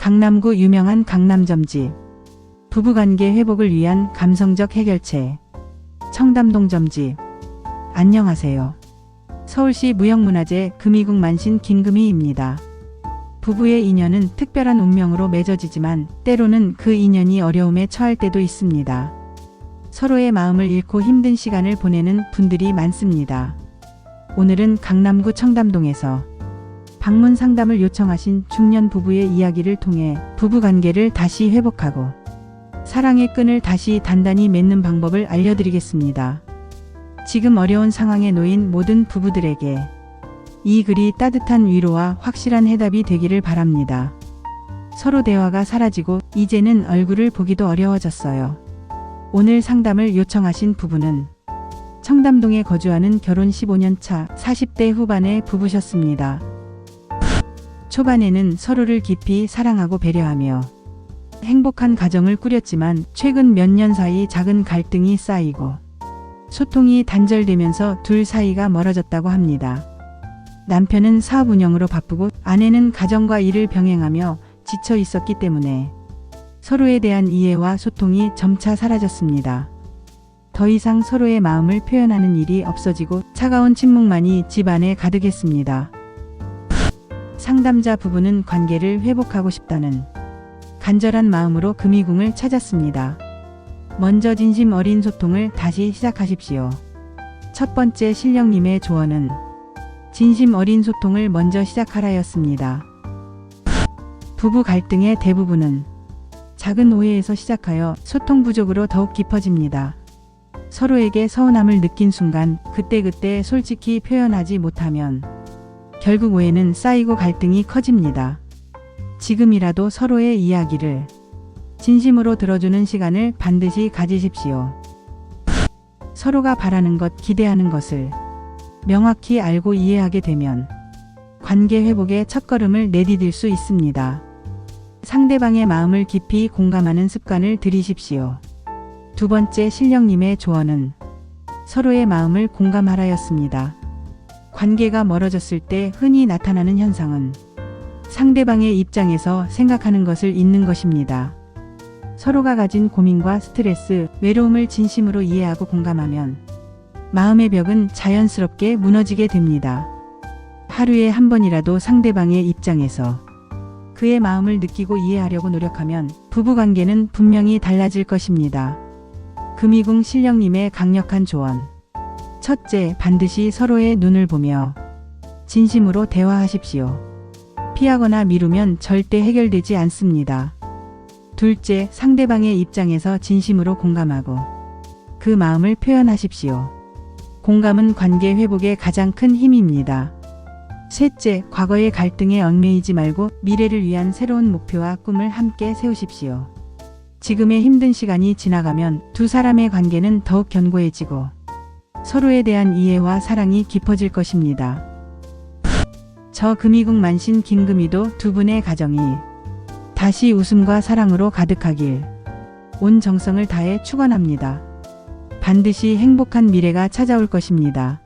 강남구 유명한 강남점집. 부부관계 회복을 위한 감성적 해결책. 청담동 점집. 안녕하세요. 서울시 무형문화재 금이국 만신 김금희입니다. 부부의 인연은 특별한 운명으로 맺어지지만 때로는 그 인연이 어려움에 처할 때도 있습니다. 서로의 마음을 잃고 힘든 시간을 보내는 분들이 많습니다. 오늘은 강남구 청담동에서 방문 상담을 요청하신 중년 부부의 이야기를 통해 부부 관계를 다시 회복하고 사랑의 끈을 다시 단단히 맺는 방법을 알려드리겠습니다. 지금 어려운 상황에 놓인 모든 부부들에게 이 글이 따뜻한 위로와 확실한 해답이 되기를 바랍니다. 서로 대화가 사라지고 이제는 얼굴을 보기도 어려워졌어요. 오늘 상담을 요청하신 부부는 청담동에 거주하는 결혼 15년 차 40대 후반의 부부셨습니다. 초반에는 서로를 깊이 사랑하고 배려하며 행복한 가정을 꾸렸지만 최근 몇 년 사이 작은 갈등이 쌓이고 소통이 단절되면서 둘 사이가 멀어졌다고 합니다. 남편은 사업 운영으로 바쁘고 아내는 가정과 일을 병행하며 지쳐 있었기 때문에 서로에 대한 이해와 소통이 점차 사라졌습니다. 더 이상 서로의 마음을 표현하는 일이 없어지고 차가운 침묵만이 집안에 가득했습니다. 상담자 부부는 관계를 회복하고 싶다는 간절한 마음으로 금이궁을 찾았습니다. 먼저 진심 어린 소통을 다시 시작하십시오. 첫 번째 신령님의 조언은 진심 어린 소통을 먼저 시작하라였습니다. 부부 갈등의 대부분은 작은 오해에서 시작하여 소통 부족으로 더욱 깊어집니다. 서로에게 서운함을 느낀 순간 그때그때 솔직히 표현하지 못하면 결국 오해는 쌓이고 갈등이 커집니다. 지금이라도 서로의 이야기를 진심으로 들어주는 시간을 반드시 가지십시오. 서로가 바라는 것, 기대하는 것을 명확히 알고 이해하게 되면 관계 회복의 첫걸음을 내디딜 수 있습니다. 상대방의 마음을 깊이 공감하는 습관을 들이십시오. 두 번째 신령님의 조언은 서로의 마음을 공감하라였습니다. 관계가 멀어졌을 때 흔히 나타나는 현상은 상대방의 입장에서 생각하는 것을 잊는 것입니다. 서로가 가진 고민과 스트레스, 외로움을 진심으로 이해하고 공감하면 마음의 벽은 자연스럽게 무너지게 됩니다. 하루에 한 번이라도 상대방의 입장에서 그의 마음을 느끼고 이해하려고 노력하면 부부 관계는 분명히 달라질 것입니다. 금이궁 신령님의 강력한 조언. 첫째, 반드시 서로의 눈을 보며 진심으로 대화하십시오. 피하거나 미루면 절대 해결되지 않습니다. 둘째, 상대방의 입장에서 진심으로 공감하고 그 마음을 표현하십시오. 공감은 관계 회복의 가장 큰 힘입니다. 셋째, 과거의 갈등에 얽매이지 말고 미래를 위한 새로운 목표와 꿈을 함께 세우십시오. 지금의 힘든 시간이 지나가면 두 사람의 관계는 더욱 견고해지고 서로에 대한 이해와 사랑이 깊어질 것입니다. 저 금이국 만신 김금이도 두 분의 가정이 다시 웃음과 사랑으로 가득하길 온 정성을 다해 축원합니다. 반드시 행복한 미래가 찾아올 것입니다.